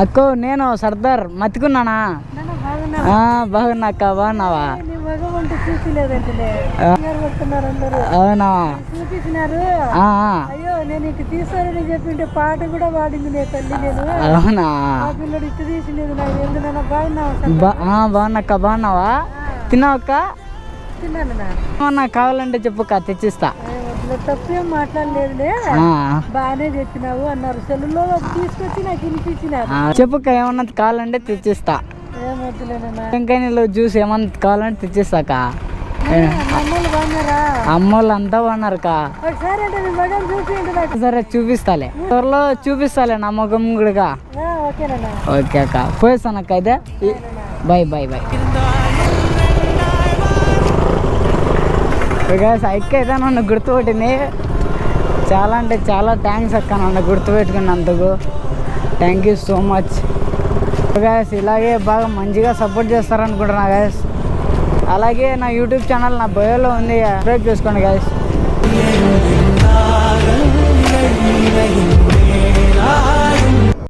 అక్కో నేను సర్దార్ మతికున్నానా నాన్న బాగున్నా అక్క బాగున్నావా? అవునా? నేను ఇటు చెప్పింటే పాట కూడా పాడింది నే తల్లి నేను. అవునా? పిల్లడు ఇటు నాకు బాగున్నావు బా ఆ, బాగున్నా అక్క బాగున్నావా? తిన్నాను కావాలంటే చెప్పు అక్క తెచ్చిస్తా. తప్పేం మాట్లాడలేదులే. ఆ, బాగానే చెప్పినావు అన్నారు. సెల్లులో తీసుకొచ్చి నాకు వినిపించినారు. ఆ, చెప్పు అక్క ఏమన్నా కావాలంటే తెచ్చిస్తా. ఏమొద్దులేనన్నా ఇంకా నీళ్ళు జ్యూస్ ఏమన్నా కావాలంటే తెచ్చిస్తాక అమ్మోళ్ళు అంతా బాగున్నారు? సరే చూపిస్తాలే. త్వరలో చూపిస్తాలే నా ముఖం కూడా. ఓకే అక్క. పోయేస్తాను అక్క అయితే. బాయ్ బాయ్ బాయ్ అక్క అయితే నన్ను గుర్తుపెట్టింది. చాలా అంటే చాలా థ్యాంక్స్ అక్క నన్ను గుర్తుపెట్టుకున్నందుకు. Thank you so much guys ఇలాగే బాగా మంచిగా సపోర్ట్ చేస్తారనుకుంటున్నా గాయస్ అలాగే నా యూట్యూబ్ ఛానల్ నా బయోలో ఉంది సబ్స్క్రైబ్ చేసుకోండి గాయస్